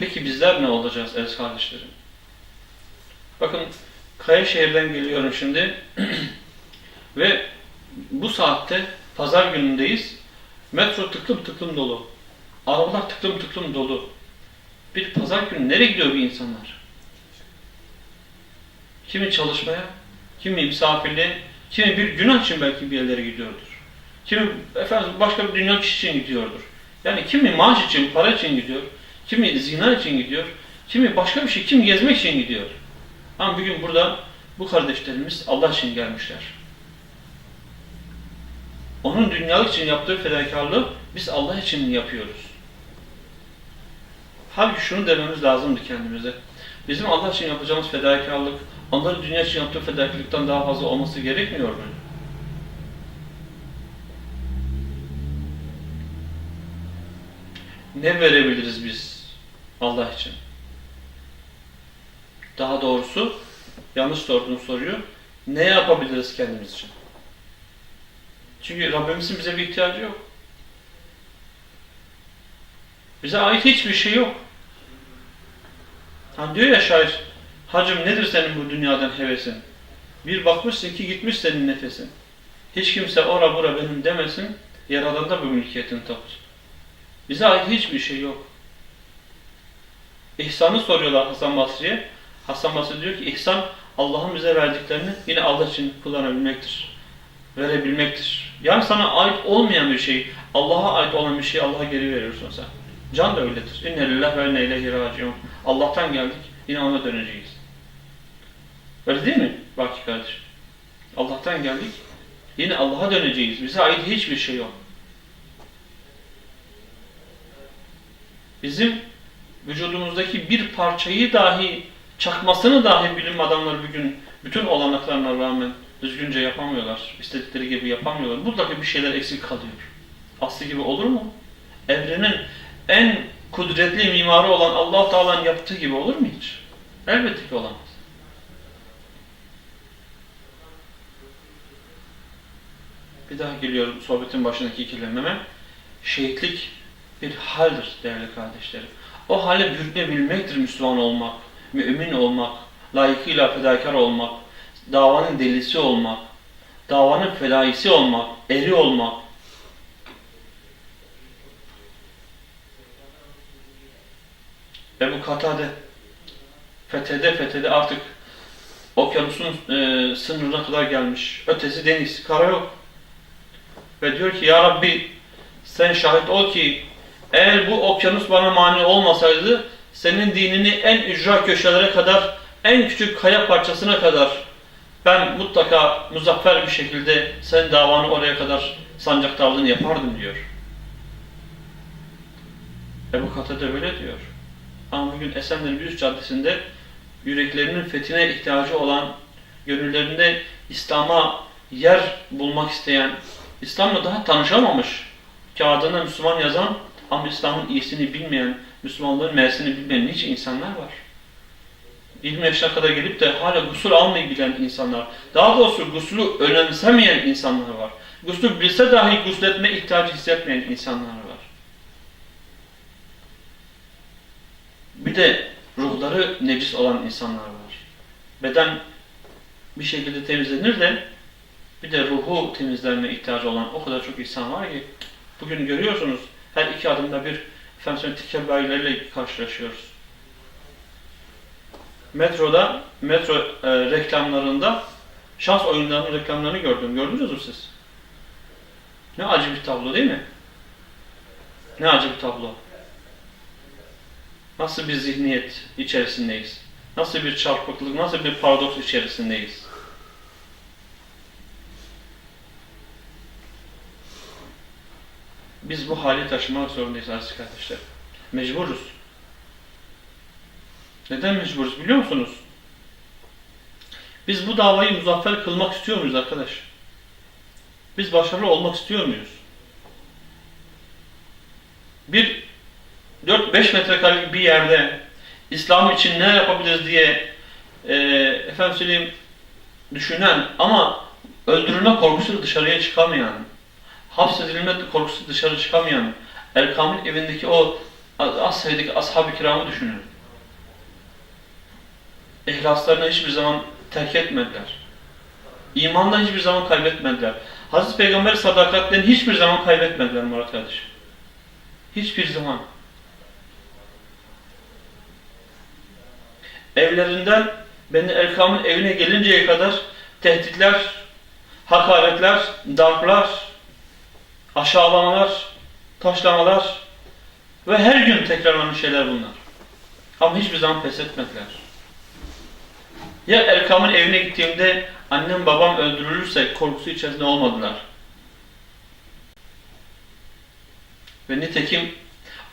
Peki bizler ne olacağız aziz kardeşlerim? Bakın Kayaşehir'den geliyorum şimdi ve bu saatte pazar günündeyiz. Metro tıklım tıklım dolu. Arabalar tıklım tıklım dolu. Bir pazar günü nereye gidiyor bu insanlar? Kimi çalışmaya, kimi misafirliğe, kimi bir günah için belki bir yerlere gidiyordur. Kimi efendim başka bir dünya için gidiyordur. Yani kimi maaş için, para için gidiyor. Kimi zina için gidiyor. Kimi başka bir şey, kimi gezmek için gidiyor. Ama bugün burada bu kardeşlerimiz Allah için gelmişler. Onun dünyalık için yaptığı fedakarlığı biz Allah için yapıyoruz. Halbuki şunu dememiz lazımdı kendimize. Bizim Allah için yapacağımız fedakarlık, onların dünya için yaptığı fedakarlıktan daha fazla olması gerekmiyor mu? Ne verebiliriz biz Allah için? Daha doğrusu yanlış sorduğunu soruyor. Ne yapabiliriz kendimiz için? Çünkü Rabbimizin bize bir ihtiyacı yok. Bize ait hiçbir şey yok. Hani diyor ya şair, hacım nedir senin bu dünyadan hevesin? Bir bakmışsın ki gitmiş senin nefesin. Hiç kimse ora bura benim demesin, yaradan da bu mülkiyetin taput. Bize ait hiçbir şey yok. İhsanı soruyorlar Hasan Basri'ye. Hasan Basri diyor ki ihsan Allah'ın bize verdiklerini yine Allah için kullanabilmektir. Verebilmektir. Yani sana ait olmayan bir şey, Allah'a ait olan bir şeyi Allah'a geri veriyorsun sen. Can da öyledir. İnne lillahi ve inne ileyhi raciun. Allah'tan geldik, yine ona döneceğiz. Öyle değil mi? Baki kardeş. Allah'tan geldik, yine Allah'a döneceğiz. Bize ait hiçbir şey yok. Bizim vücudumuzdaki bir parçayı dahi, çakmasını dahi bilim adamları bugün bütün olanaklarına rağmen düzgünce yapamıyorlar. İstedikleri gibi yapamıyorlar. Mutlaka bir şeyler eksik kalıyor. Aslı gibi olur mu? Evrenin en kudretli mimarı olan Allah Teala'nın yaptığı gibi olur mu hiç? Elbette ki olamaz. Bir daha geliyorum sohbetin başındaki kelimeme. Şehitlik bir haldir değerli kardeşlerim. O hale bürünebilmektir Müslüman olmak, mümin olmak, layıkıyla fedakar olmak, davanın delisi olmak, davanın fedaisi olmak, eri olmak. Ebu Katade fethede fethede artık okyanusun e, sınırına kadar gelmiş. Ötesi deniz, kara yok. Ve diyor ki ya Rabbi sen şahit ol ki eğer bu okyanus bana mani olmasaydı senin dinini en ücra köşelere kadar en küçük kaya parçasına kadar ben mutlaka muzaffer bir şekilde sen davanı oraya kadar sancaktarlığını yapardım diyor. Ebu Katade böyle diyor. Ama bugün Esenler Büyük Caddesi'nde yüreklerinin fethine ihtiyacı olan, gönüllerinde İslam'a yer bulmak isteyen, İslam'la daha tanışamamış, kağıdına Müslüman yazan ama İslam'ın iyisini bilmeyen, Müslümanlığın meğersini bilmeyen nice insanlar var. 20 yaşına kadar gelip de hala gusül almayı bilen insanlar, daha doğrusu guslü önemsemeyen insanlar var. Guslü bilse dahi gusletme ihtiyacı hissetmeyen insanlar var. Bir de ruhları necis olan insanlar var. Beden bir şekilde temizlenir de bir de ruhu temizlenme ihtiyacı olan o kadar çok insan var ki bugün görüyorsunuz her iki adımda bir efendim tikebbâileriyle karşılaşıyoruz. Metroda, metro e, reklamlarında şans oyunlarının reklamlarını gördüm. Gördünüz mü siz? Ne acı bir tablo değil mi? Ne acı bir tablo. Nasıl bir zihniyet içerisindeyiz? Nasıl bir çarpıklık, nasıl bir paradoks içerisindeyiz? Biz bu hali taşımak zorundayız aziz kardeşler. Mecburuz. Neden mecburuz biliyor musunuz? Biz bu davayı muzaffer kılmak istiyor muyuz arkadaş? Biz başarılı olmak istiyor muyuz? Bir 4-5 metrekarelik bir yerde İslam için ne yapabiliriz diye e, efendim söyleyeyim düşünen ama öldürülme korkusu dışarıya çıkamayan, hapsedilme korkusu dışarı çıkamayan, Erkam'ın evindeki o az sayıdaki ashab-ı kiramı düşünün. İhlaslarını hiçbir zaman terk etmediler. İmandan hiçbir zaman kaybetmediler. Hazreti Peygamber sadakatlerini hiçbir zaman kaybetmediler Murat kardeşim. Hiçbir zaman. Evlerinden Beni Erkam'ın evine gelinceye kadar tehditler, hakaretler, darplar, aşağılamalar, taşlamalar ve her gün tekrarlanan şeyler bunlar. Ama hiçbir zaman pes etmediler. Ya Erkam'ın evine gittiğimde annem babam öldürülürse korkusu içerisinde olmadılar. Ve nitekim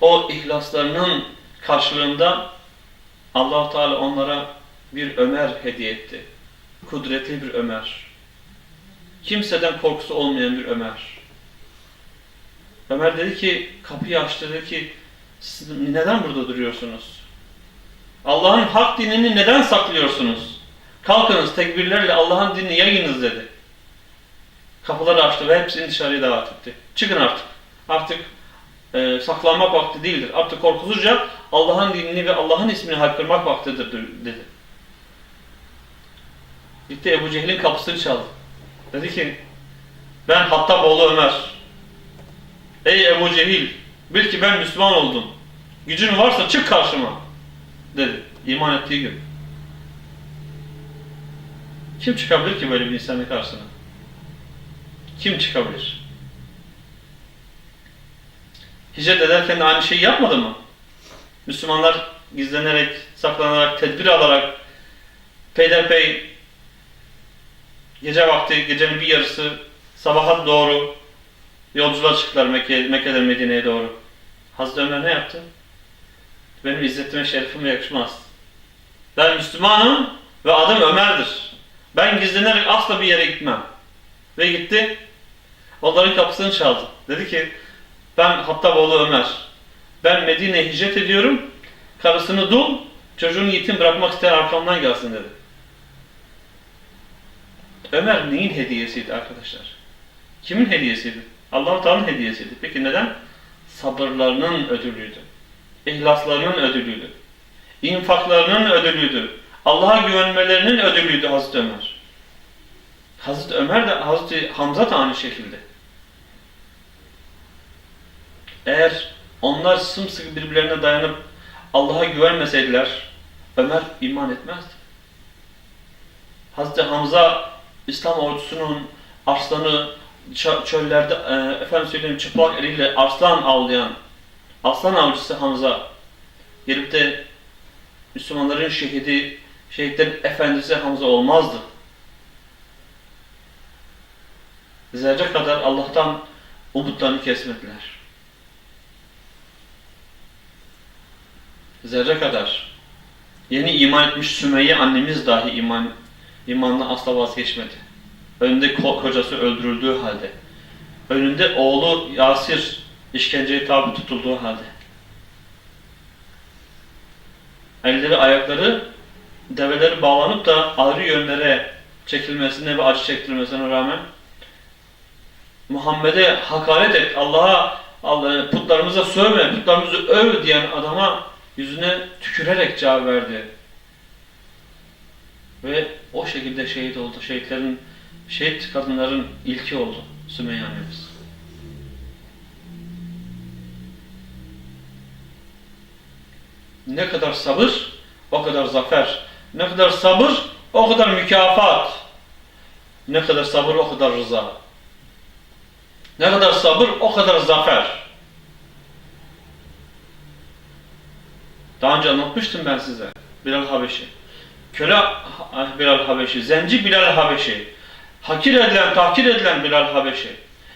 o ihlaslarının karşılığında allah Teala onlara bir Ömer hediye etti. Kudretli bir Ömer. Kimseden korkusu olmayan bir Ömer. Ömer dedi ki, kapıyı açtı dedi ki, siz neden burada duruyorsunuz? Allah'ın hak dinini neden saklıyorsunuz? Kalkınız tekbirlerle Allah'ın dinini yayınız dedi. Kapıları açtı ve hepsini dışarıya davet etti. Çıkın artık. Artık e, saklanmak vakti değildir. Artık korkusuzca Allah'ın dinini ve Allah'ın ismini haykırmak vaktidir dedi. Gitti Ebu Cehil'in kapısını çaldı. Dedi ki ben Hattab oğlu Ömer. Ey Ebu Cehil bil ki ben Müslüman oldum. Gücün varsa çık karşıma dedi. İman ettiği gün. Kim çıkabilir ki böyle bir insanın karşısına? Kim çıkabilir? Hicret ederken de aynı şeyi yapmadı mı? Müslümanlar gizlenerek, saklanarak, tedbir alarak peyderpey gece vakti, gecenin bir yarısı sabaha doğru yolculuğa çıktılar Mekke, Mekke'den Medine'ye doğru. Hazreti Ömer ne yaptı? Benim izzetime, şerefime yakışmaz. Ben Müslümanım ve adım Ömer'dir. Ben gizlenerek asla bir yere gitmem. Ve gitti. Onların kapısını çaldı. Dedi ki ben Hattaboğlu Ömer. Ben Medine'ye hicret ediyorum. Karısını dul, çocuğunu yetim bırakmak isteyen arkamdan gelsin dedi. Ömer neyin hediyesiydi arkadaşlar? Kimin hediyesiydi? Allah-u Teala'nın hediyesiydi. Peki neden? Sabırlarının ödülüydü. İhlaslarının ödülüydü. İnfaklarının ödülüydü. Allah'a güvenmelerinin ödülüydü Hazreti Ömer. Hazreti Ömer de Hazreti Hamza da aynı şekilde. Eğer onlar sımsıkı birbirlerine dayanıp Allah'a güvenmeseydiler Ömer iman etmezdi. Hazreti Hamza İslam ordusunun arslanı çöllerde e, efendim söyleyeyim çıplak eliyle arslan avlayan aslan avcısı Hamza gelip de Müslümanların şehidi şehitlerin efendisi Hamza olmazdı. Zerre kadar Allah'tan umutlarını kesmediler. Zerre kadar. Yeni iman etmiş Sümeyye annemiz dahi iman imanla asla vazgeçmedi. Önünde ko kocası öldürüldüğü halde. Önünde oğlu Yasir işkenceye tabi tutulduğu halde. Elleri ayakları develeri bağlanıp da ayrı yönlere çekilmesine ve acı çektirmesine rağmen Muhammed'e hakaret et, Allah'a Allah, putlarımıza sövme, putlarımızı öv diyen adama yüzüne tükürerek cevap verdi. Ve o şekilde şehit oldu. Şehitlerin, şehit kadınların ilki oldu Sümeyye annemiz. Ne kadar sabır, o kadar zafer. Ne kadar sabır, o kadar mükafat. Ne kadar sabır, o kadar rıza. Ne kadar sabır, o kadar zafer. Daha önce anlatmıştım ben size. Bilal Habeşi. Köle Bilal Habeşi, zenci Bilal Habeşi, hakir edilen, tahkir edilen Bilal Habeşi.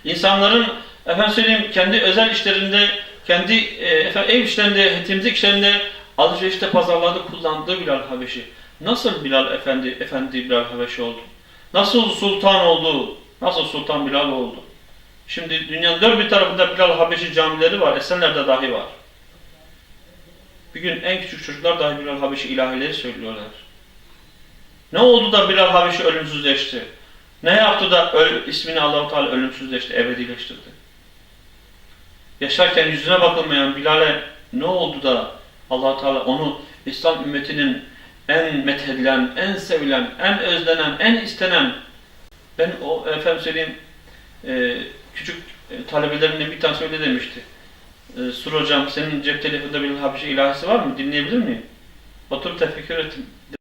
İnsanların efendim söyleyeyim kendi özel işlerinde, kendi e, efendim, ev işlerinde, temizlik işlerinde, alışverişte, pazarlarda kullandığı Bilal Habeşi. Nasıl Bilal Efendi, Efendi Bilal Habeşi oldu? Nasıl sultan oldu? Nasıl sultan Bilal oldu? Şimdi dünyanın dört bir tarafında Bilal Habeşi camileri var, Esenler'de dahi var. Bir gün en küçük çocuklar dahi Bilal Habeşi ilahileri söylüyorlar. Ne oldu da Bilal Habeşi ölümsüzleşti? Ne yaptı da öl, ismini Allah-u Teala ölümsüzleşti, ebedileştirdi? Yaşarken yüzüne bakılmayan Bilal'e Ne oldu da allah Teala onu İslam ümmetinin en methedilen, en sevilen, en özlenen, en istenen ben o efendim söyleyeyim e, küçük e, talebelerimden bir tanesi öyle demişti. E, Sur hocam senin cep telefonunda bir Habeşi ilahisi var mı? Dinleyebilir miyim? Oturup tefekkür ettim.